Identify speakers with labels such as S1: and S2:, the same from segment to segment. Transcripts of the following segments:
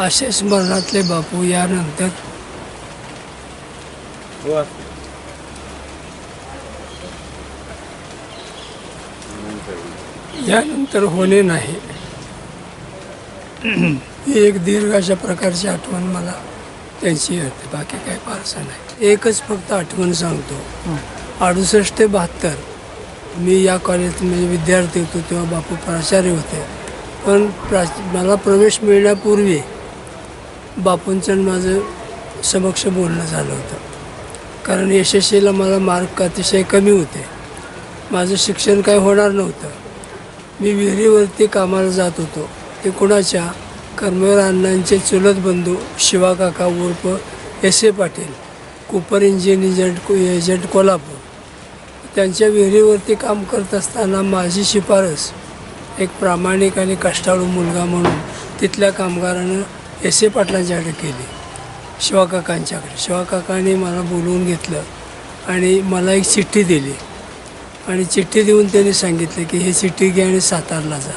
S1: असे स्मरणातले बापू यानंतर. यानंतर होणे नाही. ही एक दीर्घ अशा प्रकारची आठवण मला त्यांची येते. बाकी काही फारसं नाही. एकच फक्त आठवण सांगतो. अडुसष्ट ते बहात्तर. मी या कॉलेजात म्हणजे विद्यार्थी होतो तेव्हा बापू प्राचार्य होते. पण प्रा मला प्रवेश मिळण्यापूर्वी बापूंचं माझं समक्ष बोलणं झालं होतं. कारण यशस्वीला मला मार्क अतिशय कमी होते. माझं शिक्षण काही होणार नव्हतं. मी विहिरीवरती कामाला जात होतो. ते कुणाच्या? कर्मवीर अण्णांचे चुलत बंधू शिवाकाका उर्फ S A Patil Cooper engine agent agent Kolhapur. त्यांच्या विहिरीवरती काम करत असताना माझी शिफारस एक प्रामाणिक आणि कष्टाळू मुलगा म्हणून तिथल्या कामगारानं एस ए पाटलांच्याकडे केली. शिवाकाकांच्याकडे. शिवाकाकांनी मला बोलवून घेतलं आणि मला एक चिठ्ठी दिली. आणि चिठ्ठी देऊन त्यांनी सांगितलं की ही चिठ्ठी घ्या आणि सातारला जा.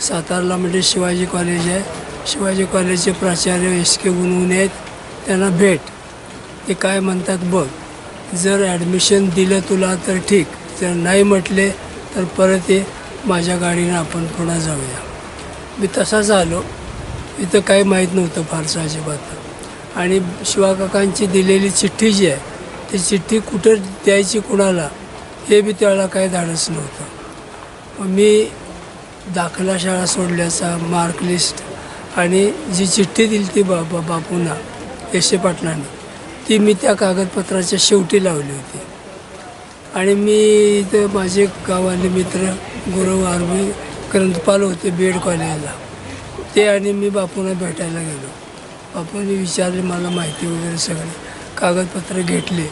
S1: सातारला म्हणजे शिवाजी कॉलेज आहे. शिवाजी कॉलेजचे प्राचार्य एस के गुणवून आहेत. त्यांना भेट. ते काय म्हणतात बघ जर ॲडमिशन दिलं तुला तर ठीक जर नाही म्हटले तर परत ये माझ्या गाडीनं आपण पुन्हा जाऊया. मी तसाच आलो. इथं काही माहीत नव्हतं फारसं अजिबात. आणि शिवाकाकांची दिलेली चिठ्ठी जी आहे ती चिठ्ठी कुठं द्यायची कुणाला हे बी त्याला काही धाडस नव्हतं. मी दाखला शाळा सोडल्याचा मार्क लिस्ट आणि जी चिठ्ठी दिली ती बा बा बापूंना एस. ए. पाटलांनी ती मी त्या कागदपत्राच्या शेवटी लावली होती. आणि मी इथं माझे गावाले मित्र गुरु आर्मी ग्रंथपाल होते बी एड कॉलेजला. ते आणि मी बापूंना भेटायला गेलो. बापूंनी विचारले मला माहिती वगैरे सगळी. कागदपत्र घेतले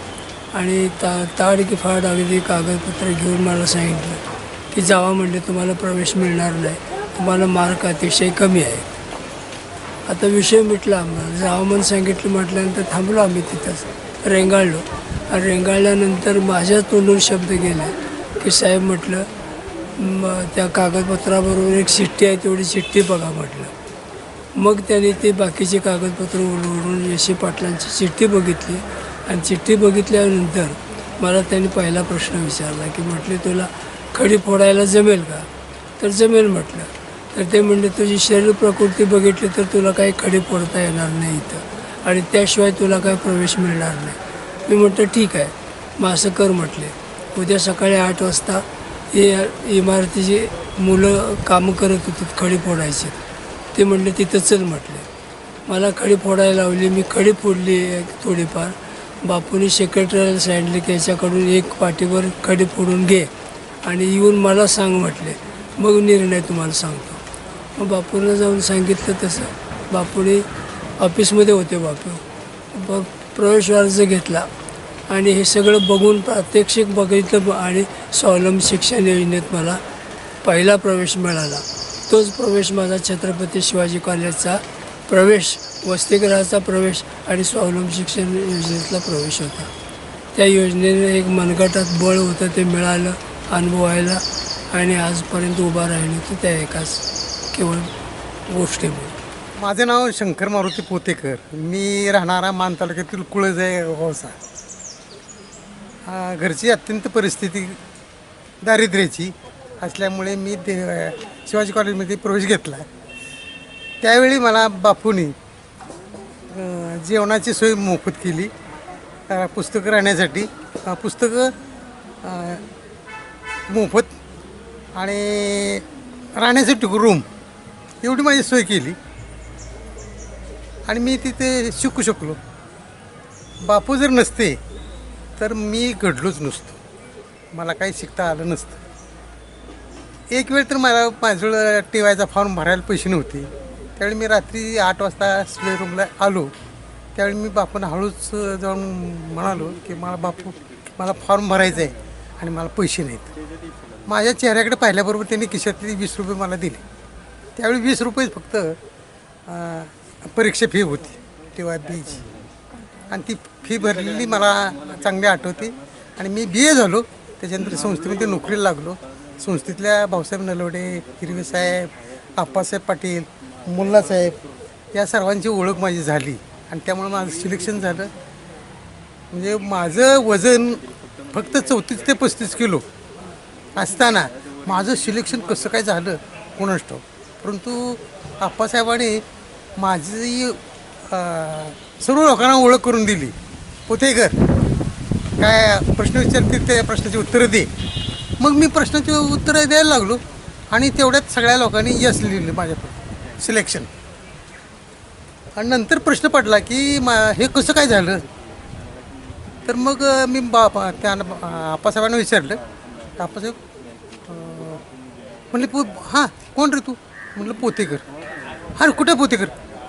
S1: आणि ता ताड की फाड अगदी कागदपत्र घेऊन मला सांगितलं की जावा म्हणजे तुम्हाला प्रवेश मिळणार नाही. तुम्हाला मार्क अतिशय कमी आहे. आता विषय मिटला आम्हाला. जावं म्हणून सांगितलं म्हटल्यानंतर थांबलो आम्ही तिथंच. रेंगाळलो. आणि रेंगाळल्यानंतर माझ्या तोंडून शब्द गेले की साहेब म्हटलं मग त्या कागदपत्राबरोबर एक शिट्टी आहे तेवढी चिठ्ठी बघा म्हटलं. मग त्याने ते बाकीचे कागदपत्र ओढून यशी पाटलांची चिठ्ठी बघितली. आणि चिठ्ठी बघितल्यानंतर मला त्यांनी पहिला प्रश्न विचारला की म्हटले तुला खडी फोडायला जमेल का? तर जमेल म्हटलं. तर ते म्हणले तुझी शरीर प्रकृती बघितली तर तुला काही खडी फोडता येणार नाही इथं. आणि त्याशिवाय तुला काही प्रवेश मिळणार नाही. मी म्हटलं ठीक आहे. मग असं कर म्हटले. उद्या सकाळी आठ वाजता हे इमारतीची मुलं कामं करत होती खडी फोडायची. ते म्हटले तिथं चल म्हटले. मला खडी फोडायला लावली मी खडी फोडली थोडीफार. बापूने सेक्रेटरीला सांगितले की याच्याकडून एक पाठीवर खडी फोडून घे आणि येऊन मला सांग म्हटले. मग निर्णय तुम्हाला सांगतो. मग बापूनं जाऊन सांगितलं तसं. बापूने ऑफिसमध्ये होते बापू. ब प्रवेश अर्ज घेतला. आणि हे सगळं बघून प्रात्यक्षिक बघितलं आणि स्वावलंबी शिक्षण योजनेत मला पहिला प्रवेश मिळाला. तोच प्रवेश माझा छत्रपती शिवाजी कॉलेजचा प्रवेश वसतिगृहाचा प्रवेश आणि स्वावलंबी शिक्षण योजनेतला प्रवेश होता. त्या योजनेने एक मनगटात बळ होतं ते मिळालं अनुभवायला आणि आजपर्यंत उभा राहिली की त्या एकाच केवळ गोष्टीमुळे
S2: माझं नाव शंकर मारुती पोतेकर. मी राहणारा मान तालुक्यातील कुळज आहे हो घरची अत्यंत परिस्थिती दारिद्र्याची असल्यामुळे मी दे शिवाजी कॉलेजमध्ये प्रवेश घेतला. त्यावेळी मला बापूने जेवणाची सोय मोफत केली. पुस्तकं राहण्यासाठी. पुस्तकं मोफत आणि राहण्यासाठी रूम एवढी माझी सोय केली. आणि मी तिथे शिकू शकलो. बापू जर नसते तर मी घडलोच नसतो. मला काही शिकता आलं नसतं. एक वेळ तर मला माझं टी वायचा फॉर्म भरायला पैसे नव्हते. त्यावेळी मी रात्री आठ वाजता स्टे रूमला आलो. त्यावेळी मी बापून हळूच जाऊन म्हणालो की मला बापू मला फॉर्म भरायचा आहे आणि मला पैसे नाहीत. माझ्या चेहऱ्याकडे पाहिल्याबरोबर त्यांनी खिशातली वीस रुपये मला दिले. त्यावेळी वीस रुपये फक्त परीक्षा फी होती. तेव्हा बीची आणि ती फी भरलेली मला चांगली आठवते. आणि मी बी ए झालो. त्याच्यानंतर संस्थेमध्ये नोकरीला लागलो. संस्थेतल्या भाऊसाहेब नलवडे हिरवे साहेब आप्पासाहेब पाटील मुल्लासाहेब या सर्वांची ओळख माझी झाली. आणि त्यामुळे माझं सिलेक्शन झालं. म्हणजे माझं वजन फक्त चौतीस ते पस्तीस किलो असताना माझं सिलेक्शन कसं काय झालं कोणाच ठाऊक. परंतु आप्पासाहेबाने माझी सर्व लोकांना ओळख करून दिली. पोथेकर काय प्रश्न विचारतील त्या प्रश्नाची उत्तरं दे. मग मी प्रश्नाची उत्तरं द्यायला लागलो आणि तेवढ्यात सगळ्या लोकांनी यस लिहिलं माझ्या सिलेक्शन आणि नंतर प्रश्न पडला की मा हे कसं काय झालं? तर मग मी बा बा- त्या आप्पासाहेबांना विचारलं. आप्पासाहेब म्हणले पो हां कोण रे तू? म्हटलं पोतेकर अरे कुठं पोतेकर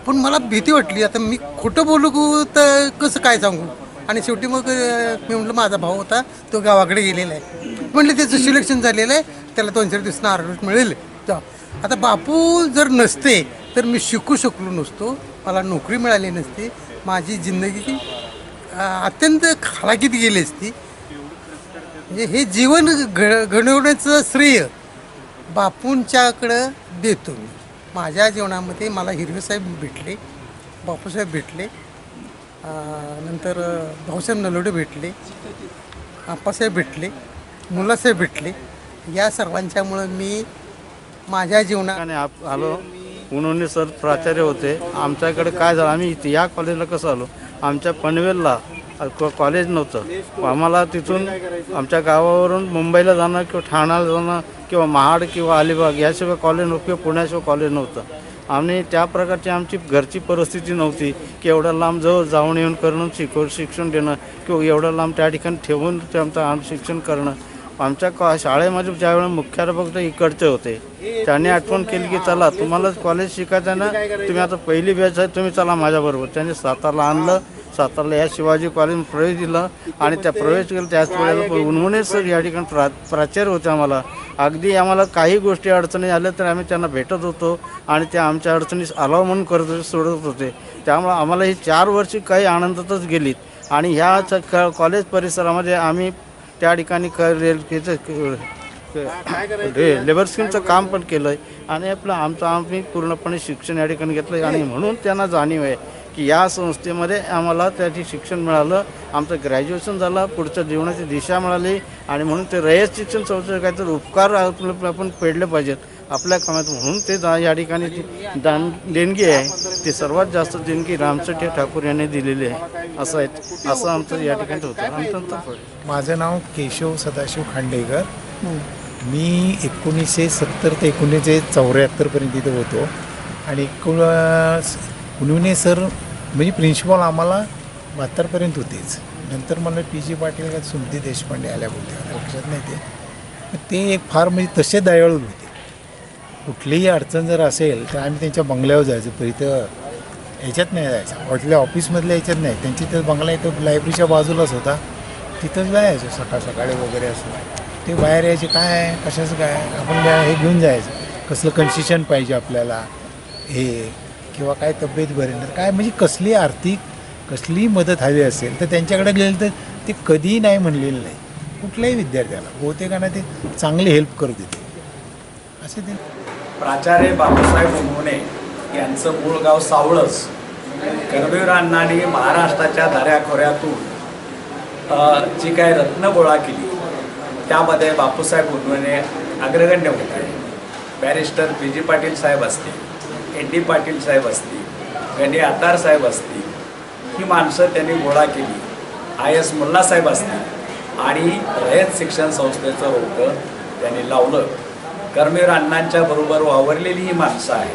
S2: पण मला भीती वाटली. आता मी खोटं बोलू तर कसं काय सांगू? आणि शेवटी मग मी म्हटलं माझा भाऊ होता तो गावाकडे गेलेला आहे. म्हटलं त्याचं सिलेक्शन झालेलं आहे. त्याला दोन चार दिवसांना आरोग्य मिळेल. जा. आता बापू जर नसते तर मी शिकू शकलो नसतो. मला नोकरी मिळाली नसती. माझी जिंदगी अत्यंत खालाकीत गेली असती. म्हणजे हे जीवन घ घडवण्याचं श्रेय बापूंच्याकडं देतो मी. माझ्या जीवनामध्ये मला हिरवेसाहेब भेटले बापूसाहेब भेटले नंतर भाऊसाहेब नलोडे भेटले आप्पासाहेब भेटले मुलासाहेब भेटले. या सर्वांच्यामुळं मी माझ्या जीवनात
S3: आप आलो. उन्होंने सर प्राचार्य होते. आमच्याकडे काय झालं? आम्ही इथे या कॉलेजला कसं आलो? आमच्या पनवेलला कॉलेज नव्हतं. आम्हाला तिथून आमच्या गावावरून मुंबईला जाणं किंवा ठाण्याला जाणं किंवा महाड किंवा अलिबाग याशिवाय कॉलेज नव्हतं किंवा पुण्याशिवाय कॉलेज नव्हतं. आणि त्या प्रकारची आमची घरची परिस्थिती नव्हती की एवढ्या लांब जवळ जाऊन येऊन करणं शिकव शिक्षण देणं किंवा एवढं लांब त्या ठिकाणी ठेवून ते आमचं आम शिक्षण करणं. आमच्या कॉ शाळेमध्ये म्हणजे ज्यावेळेस मुख्याध्यापक ते इकडचे होते. त्यांनी आठवण केली की चला तुम्हाला कॉलेज शिकायचं आहे ना तुम्ही आता पहिली बॅच आहे तुम्ही चला माझ्याबरोबर. त्यांनी स्वतःला आणलं सातारला या शिवाजी कॉलेज प्रवेश दिला आणि त्या प्रवेश केला. त्याच वेळेला उन्होंने सर या ठिकाणी प्रा प्राचार्य होते आम्हाला. अगदी आम्हाला काही गोष्टी अडचणी आल्या तर आम्ही त्यांना भेटत होतो आणि त्या आमच्या अडचणीस अलाव म्हणून करत सोडत होते. त्यामुळं आम्हाला ही चार वर्षी काही आनंदातच गेलीत. आणि ह्या क- कॉलेज परिसरामध्ये आम्ही त्या ठिकाणी क लेबर स्कीमचं काम पण केलं आहे आणि आपलं आमचं आम्ही पूर्णपणे शिक्षण या ठिकाणी घेतलं आहे आणि म्हणून त्यांना जाणीव आहे. की या संस्थेमध्ये आम्हाला त्याची शिक्षण मिळालं आमचं ग्रॅज्युएशन झालं पुढच्या जीवनाची दिशा मिळाली आणि म्हणून ते रयत शिक्षण संस्थेचे काहीतरी उपकार आपण फेडले पाहिजेत. आपल्या कामात म्हणून ते जा या ठिकाणी जी दान देणगी आहे ती सर्वात जास्त देणगी रामचटे ठाकूर यांनी दिलेली आहे. असं आहे असं आमचं या ठिकाणी होतं.
S4: माझं नाव केशव सदाशिव खांडेकर. मी एकोणीसशे सत्तर ते एकोणीसशे चौऱ्याहत्तरपर्यंत इथं होतो. आणि एकोण उन्हुने सर म्हणजे प्रिन्सिपॉल आम्हाला बहात्तरपर्यंत होतेच. नंतर मला पी जी पाटील का सुमती देशपांडे आल्या बोलते आता लक्षात नाही ते ते एक फार म्हणजे तसे दयाळू होते. कुठलीही अडचण जर असेल तर आम्ही त्यांच्या बंगल्यावर जायचो. पण इथं ह्याच्यात नाही जायचं. हॉटेल ऑफिसमधल्या ह्याच्यात नाही. त्यांची तर बंगला इथं लायब्ररीच्या बाजूलाच होता. तिथंच जायचो. सकाळ सकाळी वगैरे असं. ते बाहेर यायचे काय कशाचं काय आपण हे घेऊन जायचं. कसलं कन्सेशन पाहिजे आपल्याला? हे किंवा काय तब्येत बरी नाही काय म्हणजे कसली आर्थिक कसली मदत हवी असेल तर त्यांच्याकडे गेलं तर ते कधीही नाही म्हणलेलं नाही. कुठल्याही विद्यार्थ्याला बहुतेकांना ते चांगली हेल्प करत होते असे ते.
S5: प्राचार्य बाबासाहेब उन्होने यांचं मूळ गाव सावळस कर्मवीर अण्णांनी महाराष्ट्राच्या दऱ्याखोऱ्यातून जी काय रत्न गोळा केली त्यामध्ये बापूसाहेब उन्होने अग्रगण्य होते. बॅरिस्टर पी जी पाटील साहेब असतील. एन डी पाटील साहेब असतील गणे आतार साहेब असतील ही माणसं त्यांनी गोळा केली. आय एस मुल्लासाहेब असतील आणि रयत शिक्षण संस्थेचं रोपं त्यांनी लावलं. कर्मवीर अण्णांच्या बरोबर वावरलेली ही माणसं आहे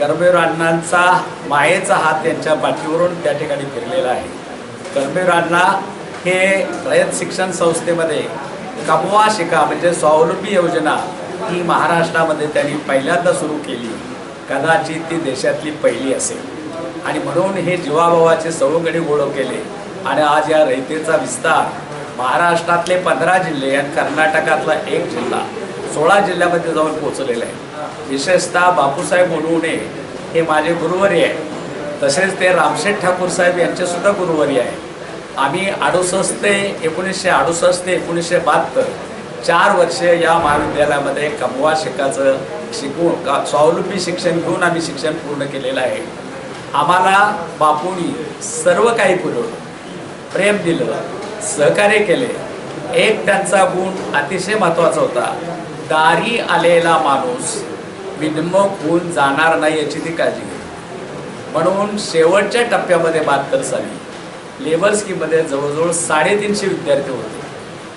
S5: कर्मवीर अण्णांचा मायेचा हात त्यांच्या पाठीवरून त्या ठिकाणी फिरलेला आहे. कर्मवीर अण्णा हे रयत शिक्षण संस्थेमध्ये कमवा शिका म्हणजे स्वावलंबी योजना ही महाराष्ट्रामध्ये त्यांनी पहिल्यांदा सुरू केली. कदाचित ती देशातली पहिली असेल. आणि म्हणून हे जीवाभावाचे सवगडी गोळ केले. आणि आज या रयतेचा विस्तार महाराष्ट्रातले पंधरा जिल्हे आणि कर्नाटकातला एक जिल्हा सोळा जिल्ह्यामध्ये जाऊन पोचलेला आहे. विशेषतः बापूसाहेब उनवणे हे माझे गुरुवारी आहे तसेच ते रामशेठ ठाकूर साहेब यांचेसुद्धा गुरुवारी आहे आम्ही अडुसष्ट ते एकोणीसशे अडुसष्ट ते एकोणीसशे बहात्तर चार वर्षे या महाविद्यालयामध्ये कमवा शिकाचं शिकून का स्वावलंबी शिक्षण घेऊन आम्ही शिक्षण पूर्ण केलेलं आहे. आम्हाला बापूंनी सर्व काही पुरवलं प्रेम दिलं सहकार्य केले. एक त्यांचा गुण अतिशय महत्त्वाचा होता. दारी आलेला माणूस विनमक होऊन जाणार नाही याची ती काळजी घेतली म्हणून शेवटच्या टप्प्यामध्ये बहात्तर साली लेबर स्कीममध्ये जवळजवळ साडेतीनशे विद्यार्थी होते.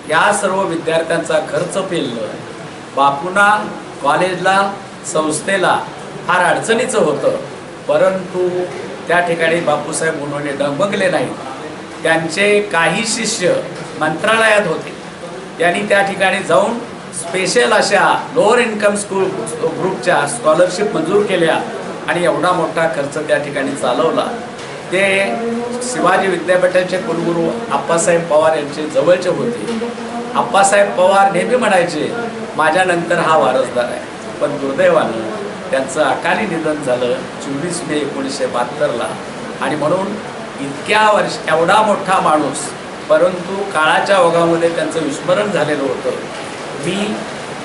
S5: या सर्व विद्यार्थ्यांचा खर्च पेललं. बापूंना कॉलेजला संस्थेला फार अडचणीचं होतं. परंतु त्या ठिकाणी बापूसाहेब उन्होंने डगमगले नाहीत. त्यांचे काही शिष्य मंत्रालयात होते. त्यांनी त्या ठिकाणी जाऊन स्पेशल अशा लोअर इन्कम स्कूल ग्रुपच्या स्कॉलरशिप मंजूर केल्या आणि एवढा मोठा खर्च त्या ठिकाणी चालवला. ते शिवाजी विद्यापीठाचे कुलगुरू आप्पासाहेब पवार यांचे जवळचे होते. आप्पासाहेब पवार नेहमी म्हणायचे माझ्यानंतर हा वारसदार आहे. पण दुर्दैवानं त्यांचं अकाली निधन झालं चोवीस मे एकोणीसशे बहात्तरला. आणि म्हणून इतक्या वर्ष एवढा मोठा माणूस परंतु काळाच्या ओघामध्ये त्यांचं विस्मरण झालेलं होतं. मी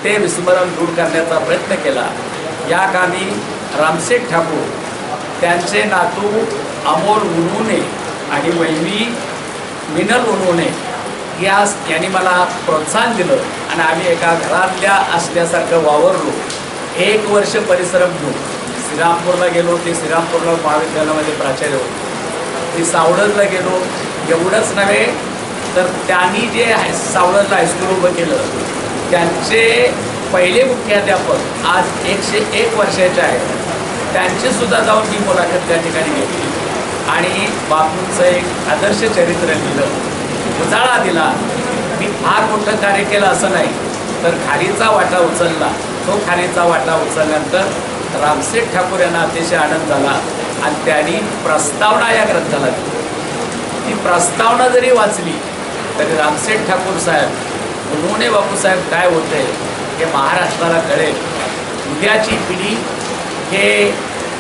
S5: ते विस्मरण दूर करण्याचा प्रयत्न केला. या कामी रामशेठ ठाकूर त्यांचे नातू अमोल उनवणे आणि वहिनी मिनल उनवणे या यांनी मला प्रोत्साहन दिलं आणि आम्ही एका घरातल्या असल्यासारखं वावरलो. एक वर्ष परिश्रम घेऊन. श्रीरामपूरला गेलो ते श्रीरामपूरला महाविद्यालयामध्ये प्राचार्य होते. मी सावळदला गेलो. एवढंच नव्हे तर त्यांनी जे हाय सावळदला हायस्कूल उभं केलं त्यांचे पहिले मुख्याध्यापक आज एकशे एक वर्षाचे आहेत. त्यांची सुद्धा जाऊन मी मुलाखत त्या ठिकाणी घेतली. आणि बापूंचं एक आदर्श चरित्र लिहिलं. उजाळा दिला. मी फार मोठं कार्य केलं असं नाही तर खारीचा वाटा उचलला. तो खारीचा वाटा उचलल्यानंतर रामसेठ ठाकूर यांना अतिशय आनंद झाला आणि त्यांनी प्रस्तावना या ग्रंथाला दिली. ती प्रस्तावना जरी वाचली तरी रामसेठ ठाकूर साहेब उन्होंने बापूसाहेब काय होते हे महाराष्ट्राला कळेल. उद्याची पिढी हे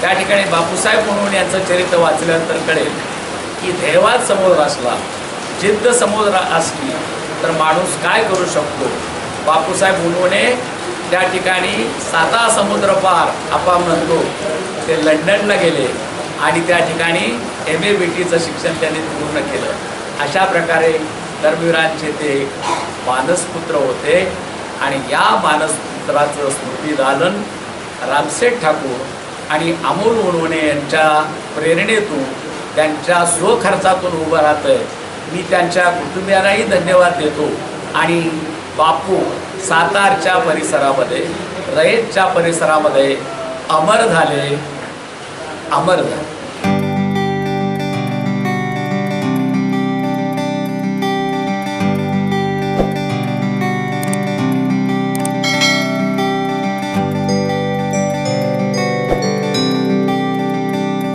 S5: त्या ठिकाणी बापूसाहेब म्हणून यांचं चरित्र वाचल्यानंतर कळेल की देवात समोर असला जिद्द समोर असली तर माणूस काय करू शकतो? बापूसाहेब उन्होंने त्या ठिकाणी साता समुद्र पार आपण म्हणतो ते लंडनला गेले आणि त्या ठिकाणी एम ए बी टीचं शिक्षण त्यांनी पूर्ण केलं. अशा प्रकारे धर्मवीरांचे ते मानसपुत्र होते आणि या मानसपुत्राचं स्मृतिदालन रामसेठ ठाकूर आणि अमोल उणवणे यांच्या प्रेरणेतून त्यांच्या स्वखर्चातून उभं राहतं आहे मी त्यांच्या कुटुंबियांनाही धन्यवाद देतो. आणि बापू सातारच्या परिसरामध्ये रयतच्या परिसरामध्ये अमर झाले अमर झाले.